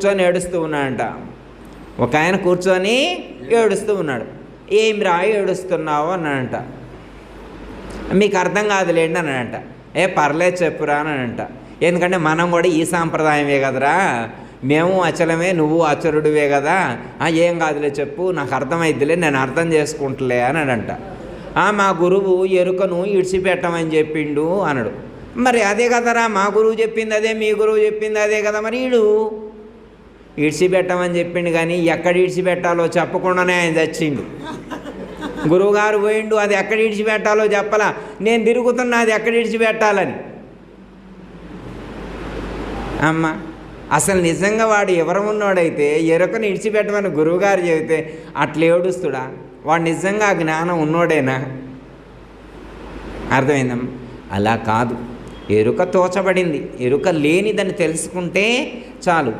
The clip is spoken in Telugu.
కూర్చొని ఏడుస్తూ ఉన్నాడంట. ఒక ఆయన కూర్చొని ఏడుస్తూ ఉన్నాడు. ఏం రా ఏడుస్తున్నావు? అన్నాడంట. మీకు అర్థం కాదులేండి అన్నాడంట. ఏ పర్లేదు చెప్పురా అనంట ఎందుకంటే మనం కూడా ఈ సాంప్రదాయమే కదరా. మేము అచలమే నువ్వు అచరుడివే కదా. ఏం కాదులే చెప్పు నాకు అర్థమైద్దిలే నేను అర్థం చేసుకుంటలే అన్నాడంట. మా గురువు ఎరుకను ఇడిచిపెట్టమని చెప్పిండు అన్నాడు. మరి అదే కదరా మా గురువు చెప్పింది అదే మీ గురువు చెప్పింది అదే కదా మరి ఈడు? ఇడిచిపెట్టమని చెప్పిండు కానీ ఎక్కడ ఇడిచిపెట్టాలో చెప్పకుండానే ఆయన చచ్చిండు. గురువుగారు పోయిండు అది ఎక్కడ ఇడిచిపెట్టాలో చెప్పలా. నేను తిరుగుతున్నా అది ఎక్కడ ఇడిచిపెట్టాలని. అమ్మ అసలు నిజంగా వాడు ఎవరమున్నాడైతే ఎరకను ఇడిచిపెట్టమని గురువుగారు చెబితే అట్లా ఏడుస్తుడా? వాడు నిజంగా ఆ జ్ఞానం ఉన్నోడేనా? అర్థమైందమ్మా? అలా కాదు. ఎరుక తోచబడింది. ఎరుక లేనిదని తెలుసుకుంటే చాలు.